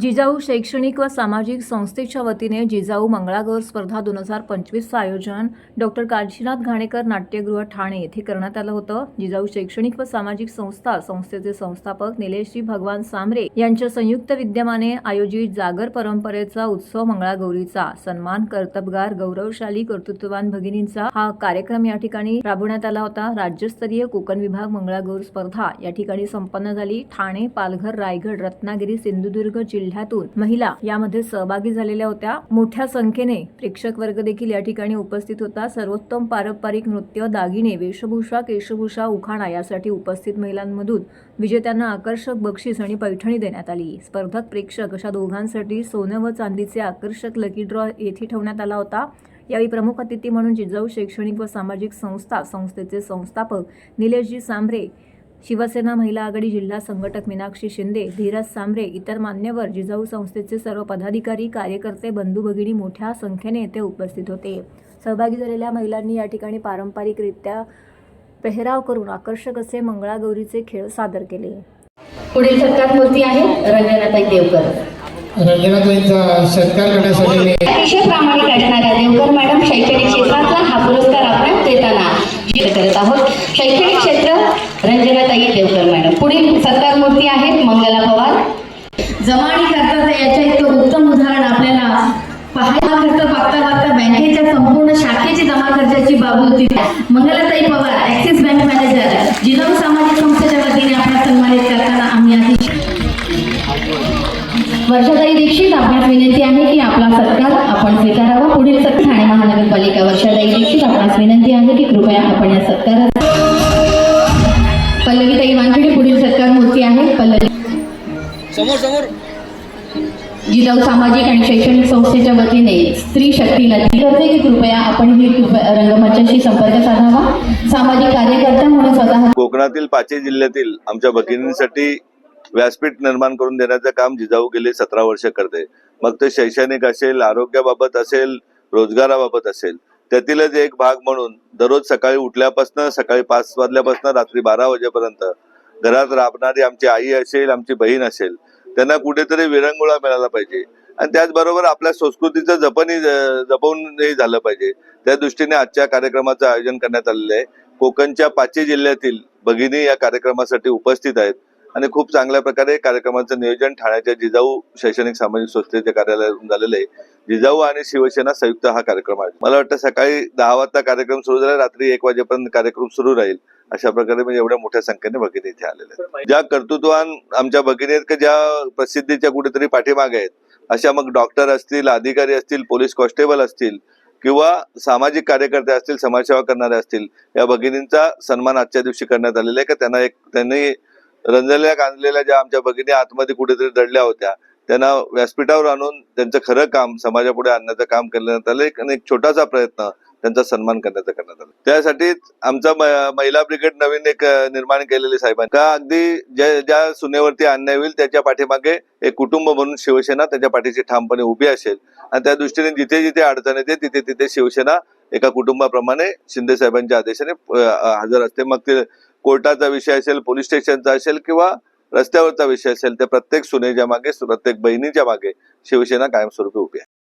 जिजाऊ शैक्षणिक व सामाजिक संस्थेच्या वतीने जिजाऊ मंगळागौर स्पर्धा दोन हजार पंचवीसचं आयोजन डॉक्टर काशीनाथ घाणेकर नाट्यगृह ठाणे येथे करण्यात आलं होतं. जिजाऊ शैक्षणिक व सामाजिक संस्था संस्थेचे संस्थापक निलेशजी भगवान सांबरे यांच्या संयुक्त विद्यमाने आयोजित जागर परंपरेचा उत्सव मंगळागौरीचा. सन्मान कर्तबगार गौरवशाली कर्तृत्ववान भगिनींचा हा कार्यक्रम या ठिकाणी राबवण्यात आला होता. राज्यस्तरीय कोकण विभाग मंगळागौर स्पर्धा या ठिकाणी संपन्न झाली. ठाणे पालघर रायगड रत्नागिरी सिंधुदुर्ग जिल्हा जिल्ह्यातून महिला यामध्ये सहभागी झालेल्या होत्या. मोठ्या संख्येने प्रेक्षक वर्ग देखील या ठिकाणी उपस्थित होता. सर्वोत्तम पारंपरिक नृत्य दागिने वेशभूषा केशभूषा उखाणा यासाठी उपस्थित महिलांमधून विजेत्यांना आकर्षक बक्षीस आणि पैठणी देण्यात आली. स्पर्धक प्रेक्षक अशा दोघांसाठी सोनं व चांदीचे आकर्षक लकी ड्रॉ येथे ठेवण्यात आला होता. यावेळी प्रमुख अतिथी म्हणून जिजाऊ शैक्षणिक व सामाजिक संस्था संस्थेचे संस्थापक निलेशजी सांभरे शिवसेना महिला आघाडी जिल्हा संघटक मीनाक्षी शिंदे धीरज सांबरे इतर मान्यवर जिजाऊ संस्थेचे सर्व पदाधिकारी कार्यकर्ते बंधू भगिनी मोठ्या संख्येने येथे उपस्थित होते. सहभागी झालेल्या महिलांनी या ठिकाणी पारंपरिकरित्या पेहराव करून आकर्षक असे मंगळागौरीचे खेळ सादर केले. पुढील सत्कार मूर्ती आहे? रंजनाताई देवकर. रंजनाताईंचा सत्कार करण्यासाठी मी अतिशय प्रामाणिक असणाऱ्या देवकर मॅडम शैक्षणिक क्षेत्रातला हा पुरस्कार आपण देताना करत आहोत शैक्षणिक क्षेत्र रंजनाताई देवकर मॅडम पुढील सत्कार आहेत मंगला पवार जमाणी करता याच्या इतकं उत्तम उदाहरण आपल्याला पाहायला करता बघता बघता बँकेच्या संपूर्ण शाखेची जमा खर्चाची बाब होती. Mangalatai Pawar Axis bank manager Jijau सामाजिक संस्थेच्या वतीने आपला सन्मानित करताना आम्ही अतिशय वर्षाताई दीक्षित आपल्यास विनंती आहे की आपला सत्कार वानखेडे पुढील सत्कार मूर्ती आहे पल्लवी. समोर समोर. जिजाऊ सामाजिक आणि शैक्षणिक संस्थेच्या वतीने स्त्री शक्तीला ती करते की कृपया आपण ही रंगमंचाशी संपर्क साधावा. सामाजिक कार्यकर्ता म्हणून स्वतः कोकणातील पाचही जिल्ह्यातील आमच्या भगिनींसाठी व्यासपीठ निर्माण करून देण्याचं काम जिजाऊ गेले सतरा वर्ष करते. मग ते शैक्षणिक असेल आरोग्याबाबत असेल रोजगाराबाबत असेल त्यातीलच एक भाग म्हणून दररोज सकाळी उठल्यापासून सकाळी पाच वाजल्यापासून रात्री बारा वाजेपर्यंत घरात राबणारी आमची आई असेल आमची बहीण असेल त्यांना कुठेतरी विरंगुळा मिळाला पाहिजे. आणि त्याचबरोबर आपल्या संस्कृतीचं जपणी जपवूनही झालं पाहिजे. त्या दृष्टीने आजच्या कार्यक्रमाचं आयोजन करण्यात आलेलं आहे. कोकणच्या पाचही जिल्ह्यातील भगिनी या कार्यक्रमासाठी उपस्थित आहेत. आणि खूप चांगल्या प्रकारे कार्यक्रमाचं नियोजन ठाण्याच्या जिजाऊ शैक्षणिक सामाजिक संस्थेच्या कार्यालयातून झालेलं आहे. जिजाऊ आणि शिवसेना संयुक्त हा कार्यक्रम आहे. मला वाटतं सकाळी दहा वाजता कार्यक्रम सुरू झाला रात्री एक वाजेपर्यंत कार्यक्रम सुरू राहील. अशा प्रकारे म्हणजे एवढ्या मोठ्या संख्येने भगिनी इथे आलेल्या आहेत. ज्या कर्तृत्वान आमच्या भगिनी आहेत की ज्या प्रसिद्धीच्या कुठेतरी पाठीमागे आहेत अशा मग डॉक्टर असतील अधिकारी असतील पोलीस कॉन्स्टेबल असतील किंवा सामाजिक कार्यकर्ते असतील समाजसेवा करणारे असतील या भगिनींचा सन्मान आजच्या दिवशी करण्यात आलेला आहे. का त्यांना एक त्यांनी रंजल्या गांजलेल्या ज्या आमच्या भगिनी आतमध्ये कुठेतरी दडल्या होत्या त्यांना व्यासपीठावर आणून त्यांचं खरं काम समाजापुढे आणण्याचं काम करण्यात आलं. आणि एक छोटासा प्रयत्न त्यांचा सन्मान करण्याचं करण्यात आलं. त्यासाठी आमचा महिला ब्रिगेड नवीन एक निर्माण केलेली साहेबांनी. का अगदी ज्या ज्या सुनेवरती अन्याय होईल त्याच्या पाठीमागे एक कुटुंब म्हणून शिवसेना त्याच्या पाठीशी ठामपणे उभी असेल. आणि त्या दृष्टीने जिथे जिथे अडचण येते तिथे तिथे शिवसेना एका कुटुंबाप्रमाणे शिंदे साहेबांच्या आदेशाने हजर असते. मग ते कोर्टाचा विषय असेल पोलीस स्टेशनचा असेल किंवा रस्त्यावरचा विषय असेल ते प्रत्येक सुनेच्या मागे प्रत्येक बहिणीच्या मागे शिवसेना कायमस्वरूपी उभी आहे.